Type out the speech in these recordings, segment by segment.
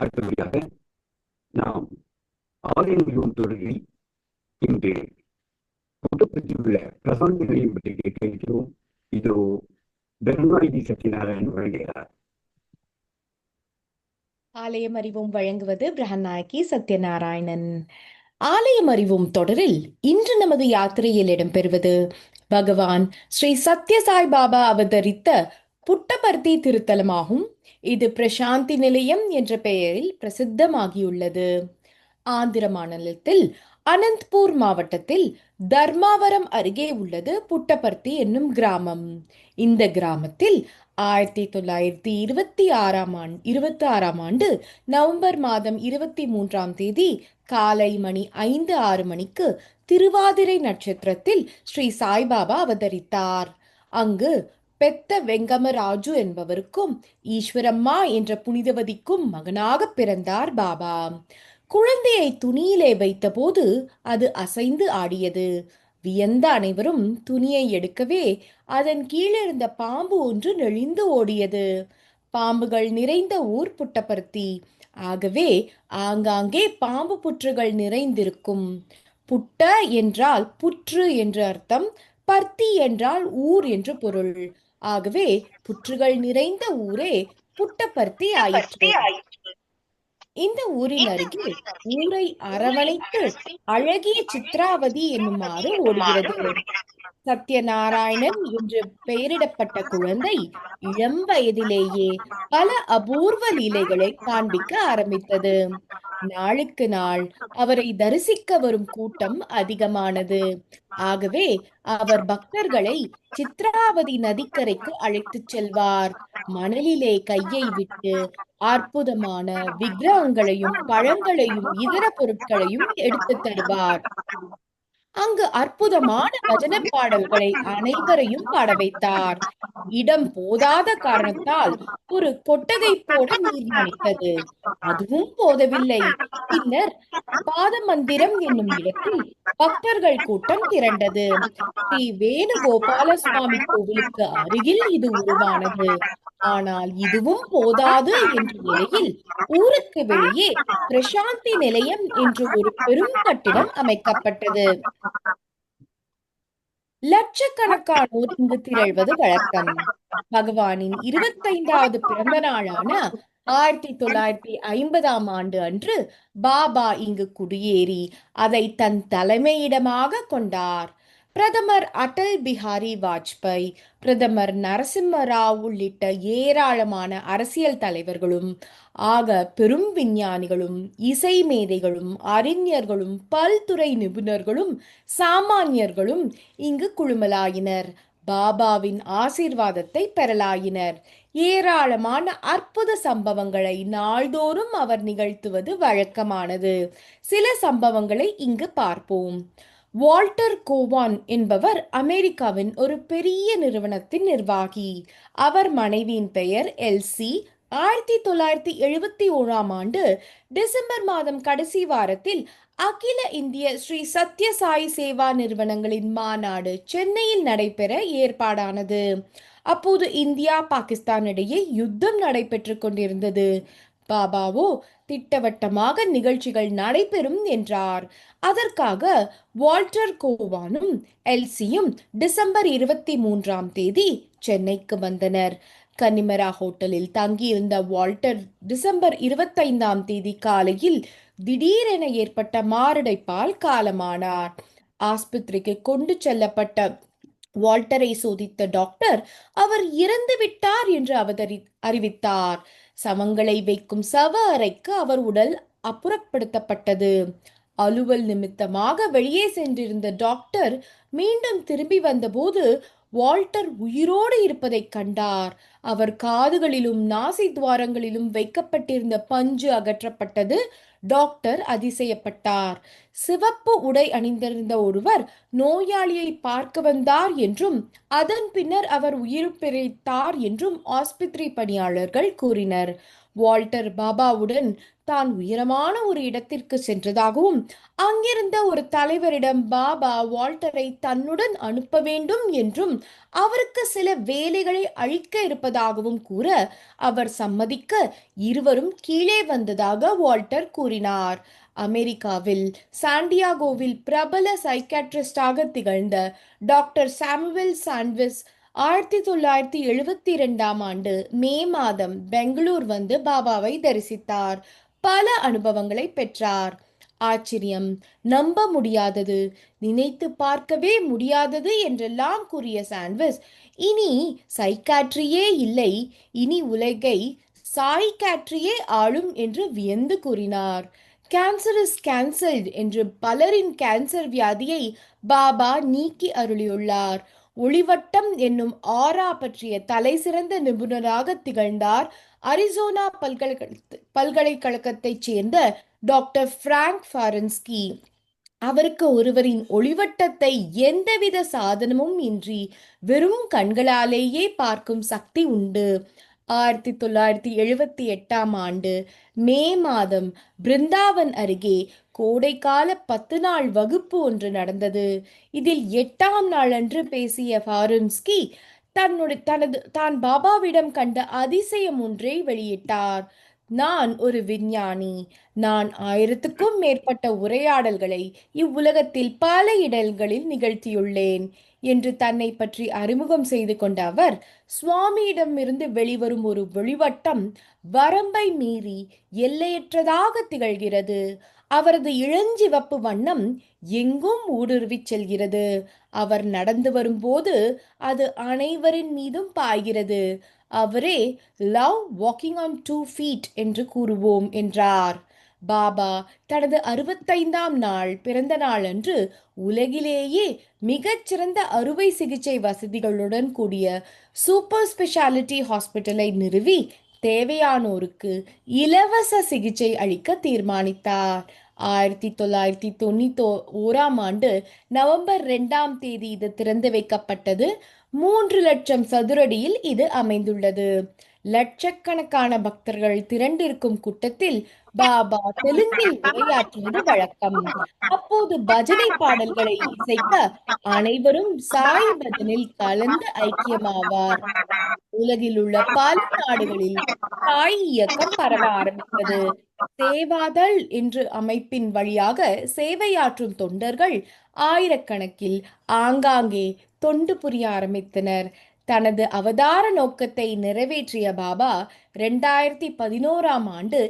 அடுத்தபடியாக நாம் ஆலயம் மிகவும் தொடரில் இன்று கூட்டத்தில் உள்ள பிரசாந்த் நிலையம் பற்றி கேட்க இருக்கிறோம். இதோ தர்மாயுதி சத்யநாராயணன் வழங்குகிறார். ஆலயம் அறிவும் வழங்குவது பிரகநாயகி சத்யநாராயணன். ஆலயம் அறிவும் தொடரில் இன்று நமது யாத்திரையில் இடம்பெறுவது. பகவான் ஸ்ரீ சத்யசாய் பாபா அவதரித்த புட்டபர்த்தி திருத்தலமாகும். இது பிரசாந்தி நிலையம் என்ற பெயரில் பிரசித்தமாகியுள்ளது. ஆந்திர மாநிலத்தில் அனந்த்பூர் மாவட்டத்தில் தர்மாவரம் அருகே உள்ளது புட்டபர்த்தி என்னும் கிராமம். இந்த கிராமத்தில் ஆயிரத்தி தொள்ளாயிரத்தி இருபத்தி ஆறாம் ஆண்டு இருபத்தி ஆறாம் ஆண்டு நவம்பர் மாதம் இருபத்தி மூன்றாம் தேதி காலை மணி ஐந்து ஆறு மணிக்கு திருவாதிரை நட்சத்திரத்தில் ஸ்ரீ சாய்பாபா அவதரித்தார். அங்கு பெத்த வெங்கமராஜு என்பவருக்கும் ஈஸ்வரம்மா என்ற புனிதவதிக்கும் மகனாக பிறந்தார் பாபா. குழந்தையை துணியிலே வைத்தபோது அது அசைந்து ஆடியது. வியந்த அனைவரும் துணியை எடுக்கவே அதன் கீழிருந்த பாம்பு ஒன்று நெளிந்து ஓடியது. பாம்புகள் நிறைந்த ஊர் புட்டபர்த்தி. ஆகவே ஆங்காங்கே பாம்பு புற்றுகள் நிறைந்திருக்கும். புட்ட என்றால் புற்று என்று அர்த்தம் பர்த்தி என்றால் ஊர் என்று பொருள். ஆகவே புற்றுகள் நிறைந்த ஊரே புட்டபர்த்தி ஆயிற்று. இந்த ஊரின் அருகில் ஊரை அரவணைத்து அழகிய சித்ராவதி என்னுமாறு ஓடுகிறது. சத்யநாராயணன் என்று பெயரிடப்பட்ட குழந்தை இளம் வயதிலேயே பல அபூர்வ லீலைகளை காண்பிக்க ஆரம்பித்தது. நாளுக்கு நாள் அவரை தரிசிக்க வரும் கூட்டம் அதிகமானது. ஆகவே அவர் பக்தர்களை சித்ராவதி நதிக்கரைக்கு அழைத்துச் செல்வார். மணலிலே கையை விட்டு அற்புதமான விக்கிரகங்களையும் பழங்களையும் இதர பொருட்களையும் எடுத்து தருவார். அங்கு அற்புதமான பஜன பாடல்களை அனைவரையும் பாட வைத்தார். இடம் போதாத காரணத்தால் ஒரு கொட்டகை போட தீர்மானித்தது அதுவும் போதவில்லை. பின்னர் பாத மந்திரம் என்னும் இடத்தில் பக்தர்கள் கூட்டம் திரண்டது. ஸ்ரீ வேணுகோபால சுவாமி கோவிலுக்கு அருகில் இது உருவானது. ஆனால் இதுவும் போதாது என்ற நிலையில் ஊருக்கு வெளியே பிரசாந்தி நிலையம் என்று ஒரு பெரும் கட்டிடம் அமைக்கப்பட்டது. லட்சக்கணக்கானோர் இங்கு திரள்வது வழக்கம். பகவானின் இருபத்தைந்தாவது பிறந்த நாளான ஆயிரத்தி தொள்ளாயிரத்தி ஐம்பதாம் ஆண்டு அன்று பாபா இங்கு குடியேறி அதை தன் தலைமையிடமாக கொண்டார். பிரதமர் அடல் பிஹாரி வாஜ்பாய் பிரதமர் நரசிம்ம ராவ் உள்ளிட்ட ஏராளமான அரசியல் தலைவர்களும் ஆக பெரும் விஞ்ஞானிகளும் இசை மேதைகளும் அறிஞர்களும் பல்துறை நிபுணர்களும் சாமானியர்களும் இங்கு குழுமலாயினர். பாபாவின் ஆசீர்வாதத்தை பெறலாயினர். ஏராளமான அற்புத சம்பவங்களை நாள்தோறும் அவர் நிகழ்த்துவது வழக்கமானது. சில சம்பவங்களை இங்கு பார்ப்போம். வால்டர் கோவான் என்பவர் அமெரிக்காவின் ஒரு பெரிய நிறுவனத்தின் நிர்வாகி. அவர் மனைவியின் பெயர் எல்சி. ஆயிரத்தி தொள்ளாயிரத்தி எழுபத்தி ஓராம் ஆண்டு டிசம்பர் மாதம் கடைசி வாரத்தில் அகில இந்திய ஸ்ரீ சத்ய சாய் சேவா நிறுவனங்களின் மாநாடு சென்னையில் நடைபெற ஏற்பாடானது. அப்போது இந்தியா பாகிஸ்தான் இடையே யுத்தம் நடைபெற்று கொண்டிருந்தது. பாபாவோ திட்டவட்டமாக நிகழ்ச்சிகள் நடைபெறும் என்றார். அதற்காக வால்டர் கோவானும் எல்சியும் டிசம்பர் இருபத்தி மூன்றாம் தேதி சென்னைக்கு வந்தனர். கன்னிமரா ஹோட்டலில் தங்கியிருந்த வால்டர் டிசம்பர் இருபத்தைந்தாம் தேதி காலையில் திடீரென ஏற்பட்ட மாரடைப்பால் காலமானார். ஆஸ்பத்திரிக்கு கொண்டு செல்லப்பட்ட வால்டரை சோதித்த டாக்டர் அவர் இறந்து விட்டார் என்று அவதரி அறிவித்தார். சவங்களை வைக்கும் சவ அறைக்கு அவர் உடல் அப்புறப்படுத்தப்பட்டது. அலுவல் நிமித்தமாக வெளியே சென்றிருந்த டாக்டர் மீண்டும் திரும்பி வந்தபோது வால்டர் உயிரோடு இருப்பதைக் கண்டார். அவர் காதுகளிலும் நாசி துவாரங்களிலும் வைக்கப்பட்டிருந்த பஞ்சு அகற்றப்பட்டது. டாக்டர் அதிசயப்பட்டார். சிவப்பு உடை அணிந்திருந்த ஒருவர் நோயாளியை பார்க்க வந்தார் என்றும் அதன் பின்னர் அவர் உயிர் பிழைத்தார் என்றும் ஆஸ்பத்திரி பணியாளர்கள் கூறினர். வால்டர் பாபாவுடன் தான் உயரமான ஒரு இடத்திற்கு சென்றதாகவும் அங்கிருந்த ஒரு தலைவரிடம் பாபா வால்டரை தன்னுடன் அனுப்ப வேண்டும் என்றும் அவருக்கு சில வேலைகளை அழிக்க இருப்பதாகவும் கூற அவர் சம்மதிக்க இருவரும் கீழே வந்ததாக வால்டர் கூறினார். அமெரிக்காவில் சாண்டியாகோவில் பிரபல சைக்காட்ரிஸ்டாக திகழ்ந்த டாக்டர் சாமுவேல் சாண்ட்விஸ் ஆயிரத்தி தொள்ளாயிரத்தி எழுபத்தி இரண்டாம் ஆண்டு மே மாதம் பெங்களூர் வந்து பாபாவை தரிசித்தார். பல அனுபவங்களை பெற்றார். ஆச்சரியம் நம்ப முடியாதது நினைத்து பார்க்கவே முடியாதது என்றெல்லாம் கூறிய சாண்ட்விஸ் இனி சைக்காட்ரியே இல்லை இனி உலகை சாய்காட்ரியே ஆளும் என்று வியந்து கூறினார். கேன்சர் இஸ் கேன்சல்ட் என்று பலரின் கேன்சர் வியாதியை பாபா நீக்கி அருளியுள்ளார். ஒளிவட்டம் என்னும் ஆரா பற்றிய தலை சிறந்த நிபுணராக திகழ்ந்தார் அரிசோனா பல்கலைக்கழக பல்கலைக்கழகத்தைச் சேர்ந்த டாக்டர் பிராங்க் ஃபாரன்ஸ்கி. அவருக்கு ஒருவரின் ஒளிவட்டத்தை எந்தவித சாதனமும் இன்றி வெறும் கண்களாலேயே பார்க்கும் சக்தி உண்டு. ஆயிரத்தி தொள்ளாயிரத்தி எழுபத்தி எட்டாம் ஆண்டு மே மாதம் பிருந்தாவன் அருகே கோடைக்கால பத்து நாள் வகுப்பு ஒன்று நடந்தது. இதில் எட்டாம் நாள் அன்று பேசிய ஃபாரின்ஸ்கி தன்னுடைய தனது தான் பாபாவிடம் கண்ட அதிசயம் ஒன்றை வெளியிட்டார். நான் ஒரு விஞ்ஞானி. நான் ஆயிரத்துக்கும் மேற்பட்ட உரையாடல்களை இவ்வுலகத்தில் பல இடங்களில் நிகழ்த்தியுள்ளேன் என்று தன்னை பற்றி அறிமுகம் செய்து கொண்ட அவர் சுவாமியிடமிருந்து வெளிவரும் ஒரு வெளிவட்டம் வரம்பை மீறி எல்லையற்றதாக திகழ்கிறது. அவரது இளஞ்சிவப்பு வண்ணம் எங்கும் ஊடுருவிச் செல்கிறது. அவர் நடந்து வரும்போது அது அனைவரின் மீதும் பாய்கிறது. அவரே love walking on two feet என்று கூறுவோம் என்றார். பாபா தனது அறுபத்தைந்தாம் நாள் பிறந்த நாள் அன்று உலகிலேயே மிகச்சிறந்த அறுவை சிகிச்சை வசதிகளுடன் கூடிய சூப்பர் ஸ்பெஷாலிட்டி ஹாஸ்பிட்டலை நிறுவி தேவையானோருக்கு இலவச சிகிச்சை அளிக்க தீர்மானித்தார். ஆயிரத்தி தொள்ளாயிரத்தி தொண்ணூத்தி ஓராம் ஆண்டு நவம்பர் ரெண்டாம் தேதி இது திறந்து வைக்கப்பட்டது. மூன்று லட்சம் சதுரடியில் இது அமைந்துள்ளது. லட்சக்கணக்கான பக்தர்கள் திரண்டிருக்கும் கூட்டத்தில் பாபா தெலுங்கில் உரையாற்றுவது வழக்கம். அப்போது பஜனை பாடல்களை இசைக்க அனைவரும் சாய் பஜனில் கலந்து ஐக்கியமாவார். உலகில் உள்ள பல நாடுகளில் சாய் இயக்கம் பரவ ஆரம்பித்தது. சேவாதள் என்று அமைப்பின் வழியாக சேவையாற்றும் தொண்டர்கள் ஆயிரக்கணக்கில் ஆங்காங்கே தொண்டு புரிய ஆரம்பித்தனர். தனது அவதார நோக்கத்தை நிறைவேற்றிய பாபா ரெண்டாயிரத்தி பதினோராம் ஆண்டு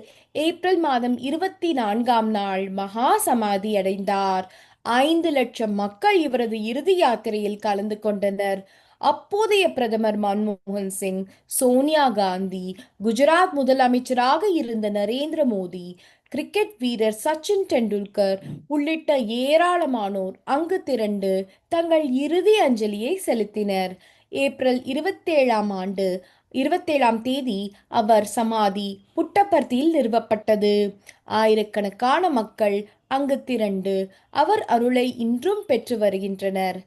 ஏப்ரல் மாதம் இருபத்தி நான்காம் நாள் மகா சமாதி அடைந்தார். ஐந்து லட்சம் மக்கள் இவரது இறுதி யாத்திரையில் கலந்து கொண்டனர். அப்போதைய பிரதமர் மன்மோகன் சிங் சோனியா காந்தி குஜராத் முதலமைச்சராக இருந்த நரேந்திர மோடி கிரிக்கெட் வீரர் சச்சின் டெண்டுல்கர் உள்ளிட்ட ஏராளமானோர் அங்கு திரண்டு தங்கள் இறுதி அஞ்சலியை செலுத்தினர். ஏப்ரல் இருபத்தேழாம் ஆண்டு இருபத்தேழாம் தேதி அவர் சமாதி புட்டபர்த்தியில் நிறுவப்பட்டது. ஆயிரக்கணக்கான மக்கள் அங்கு திரண்டு அவர் அருளை இன்றும் பெற்று வருகின்றனர்.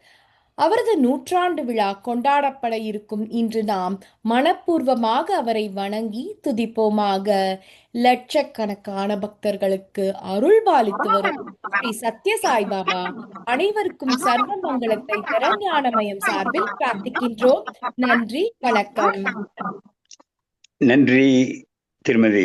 அவரது நூற்றாண்டு விழா கொண்டாடப்பட இருக்கும். இன்று நாம் மனப்பூர்வமாக அவரை வணங்கி துதிப்போமாக. லட்சக்கணக்கான பக்தர்களுக்கு அருள் பாலித்து வரும் ஸ்ரீ சத்ய சாய்பாபா அனைவருக்கும் சர்வ மங்களத்தை திறஞானமயம் சார்பில் பிரார்த்திக்கின்றோம். நன்றி வணக்கம். நன்றி திருமதி.